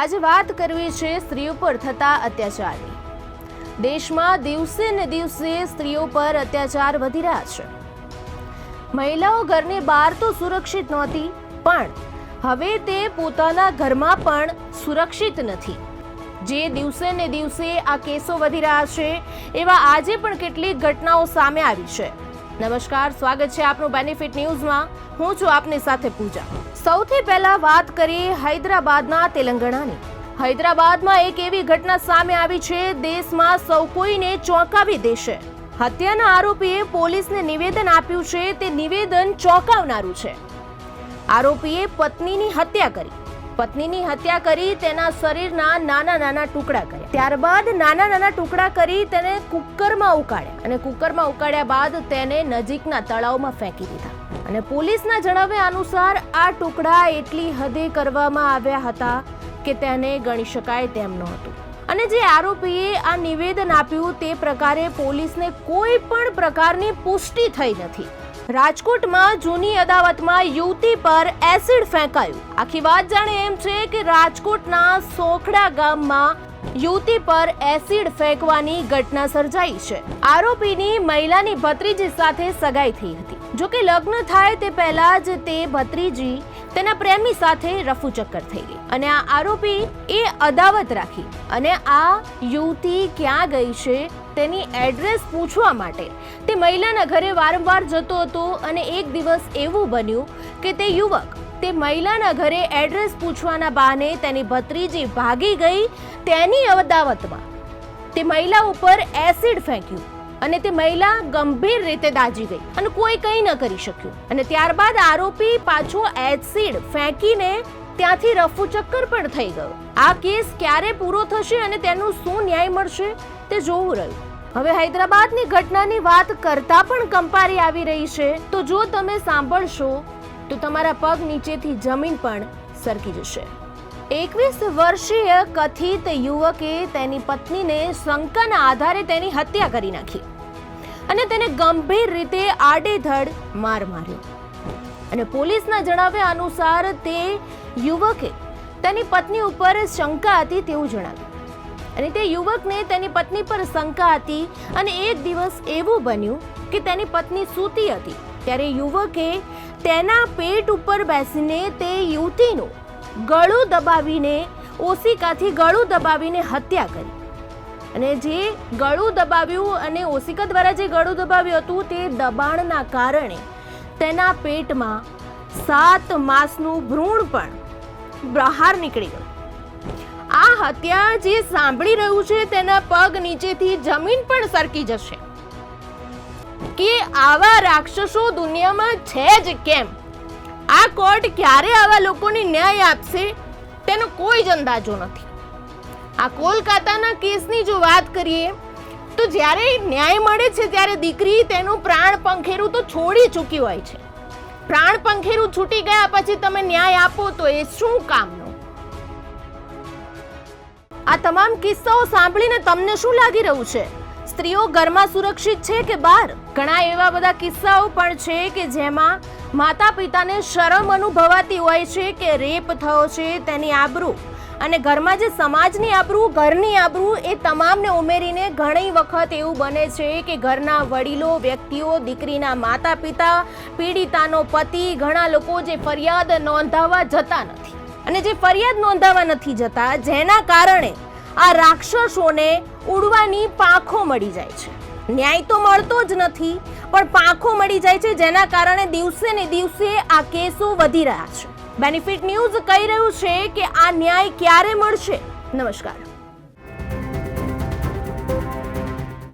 આજે વાત કરવી છે સ્ત્રીઓ પર થતા અત્યાચારની. દેશમાં દિવસે ને દિવસે સ્ત્રીઓ પર અત્યાચાર વધી રહ્યા છે. મહિલાઓ ઘરની બહાર તો સુરક્ષિત નહોતી, પણ હવે તે પોતાના ઘરમાં પણ સુરક્ષિત નથી. જે દિવસે ને દિવસે આ કેસો વધી રહ્યા છે, એવા આજે પણ કેટલીક ઘટનાઓ સામે આવી છે. નમસ્કાર, સ્વાગત છે આપનું બેનિફિટ ન્યૂઝમાં હું છું આપની સાથે પૂજા. સૌથી પહેલા વાત કરીએ હૈદરાબાદના તેલંગાણાની. હૈદરાબાદમાં એક એવી ઘટના સામે આવી છે, દેશમાં સૌ કોઈને ચોંકાવી દેશે. હત્યાના આરોપીએ પોલીસને નિવેદન આપ્યું છે, તે નિવેદન ચોંકાવનારું છે. આરોપીએ પત્નીની હત્યા કરી. પત્નીની હત્યા કરી, તેના શરીરના નાના નાના ટુકડા કર્યા. ત્યારબાદ નાના નાના ટુકડા કરી તેને કુકરમાં ઉકાળ્યા અને કુકરમાં ઉકાળ્યા બાદ તેને નજીકના તળાવમાં ફેંકી દીધા. અને પોલીસના જણાવ્યા અનુસાર આ ટુકડા એટલી હદે કરવામાં આવ્યા હતા કે તેને ગણી શકાય તેમ નહોતું. અને જે આરોપીએ આ નિવેદન આપ્યું તે પ્રકારે પોલીસને કોઈ પણ પ્રકારની પુષ્ટિ થઈ નથી. રાજકોટમાં જૂની અદાવતમાં યુવતી પર એસિડ ફેંકાયું. આખી વાત જાણે એમ છે કે રાજકોટના સોખડા ગામમાં યુવતી પર એસિડ ફેંકવાની ઘટના સર્જાઈ છે. આરોપીની મહિલાની ભત્રીજી સાથે સગાઈ થઈ હતી. જો કે લગ્ન થાય તે પહેલા જ તે ભત્રીજી તેના પ્રેમી સાથે રફુચક્કર થઈ ગઈ. અને આ આરોપી એ અદાવત રાખી. અને આ યુવતી ક્યાં ગઈ છે તેની એડ્રેસ પૂછવા માટે તે મહિલાના ઘરે વારંવાર જતો હતો અને એક દિવસ એવું બન્યું કે તે યુવક તે મહિલાના ઘરે એડ્રેસ પૂછવાના બહાને તેની ભત્રીજી ભાગી ગઈ તેની અદાવતમાં. તે મહિલા ઉપર એસિડ ફેંક્યું. અને તે મહિલા ગંભીર રીતે દાજી ગઈ અને કોઈ કંઈ ન કરી શક્યું. અને ત્યારબાદ આરોપી પાછો એસિડ ફેંકીને ત્યાંથી રફુચક્કર પણ થઈ ગયો. આ કેસ ક્યારે પૂરો થશે અને તેનું શું ન્યાય મળશે તે જોવું રહ્યું. હવે હૈદરાબાદની ઘટનાની વાત કરતા પણ કંપારી આવી રહી છે. તો જો તમે સાંભળશો, તો તમારા પગ નીચેથી જમીન પણ સરકી જશે. એકવીસ વર્ષીય કથિત યુવકે તેની પત્નીને શંકાના આધારે તેની હત્યા કરી નાખી અને તેને ગંભીર રીતે આડેધડ માર માર્યો. અને પોલીસના જણાવ્યા અનુસાર તે યુવકે તેની પત્ની ઉપર શંકા હતી તેવું જણાવ્યું. અને તે યુવકને તેની પત્ની પર શંકા હતી અને એક દિવસ એવું બન્યું કે તેની પત્ની સૂતી હતી. ત્યારે યુવકે તેના પેટ ઉપર બેસીને તે યુવતીનું ગળું દબાવીને, ઓશિકાથી ગળું દબાવીને હત્યા કરી. અને જે ગળું દબાવ્યું અને ઓશિકા દ્વારા જે ગળું દબાવ્યું હતું, તે દબાણના કારણે તેના પેટમાં સાત માસનું ભ્રૂણ પણ બહાર નીકળી ગયું. આ હત્યા જે સાંભળી રહ્યું છે, તેના પગ નીચેથી જમીન પણ સરકી જશે. કે આવા રાક્ષસો દુનિયામાં છે જ કેમ? આ કોર્ટ ક્યારે આવા લોકોને ન્યાય આપશે તેનો કોઈ જ અંદાજો નથી. આ કોલકાતાના કેસની જો વાત કરીએ, તો જ્યારે ન્યાય મળે છે ત્યારે દીકરી તેનું પ્રાણ પંખેરું તો છોડી ચૂકી હોય છે. પ્રાણ પંખેરું છૂટી ગયા પછી તમે ન્યાય આપો તો એ શું કામનું? આ તમામ કિસ્સાઓ સાંભળીને તમને શું લાગી રહ્યું છે? સ્ત્રીઓ ઘરમાં સુરક્ષિત છે કે બહાર? ઘણા એવા બધા કિસ્સાઓ પણ છે કે જેમાં માતા પિતાને શરમ અનુભવાતી હોય છે કે રેપ થયો છે, તેની આબરૂ. અને ઘરમાં જે સમાજની આબરૂ, ઘરની આબરૂ એ તમામને ઉમેરીને ઘણી વખત એવું બને છે કે ઘરના વડીલો, વ્યક્તિઓ, દીકરીના માતા પિતા પીડિતાનો પતિ, ઘણા લોકો જે ફરિયાદ નોંધાવવા જતા નથી. અને જે ફરિયાદ નોંધાવવા નથી જતા, જેના કારણે આ રાક્ષસોને ઉડવાની પાંખો મળી જાય છે. ન્યાય તો મળતો જ નથી, પણ પાંખો મળી જાય છે જેના કારણે દિવસે ને દિવસે આ કેસો વધી રહ્યા છે. બેનિફિટ ન્યૂઝ કહી રહ્યું છે કે આ ન્યાય ક્યારે મળશે? નમસ્કાર.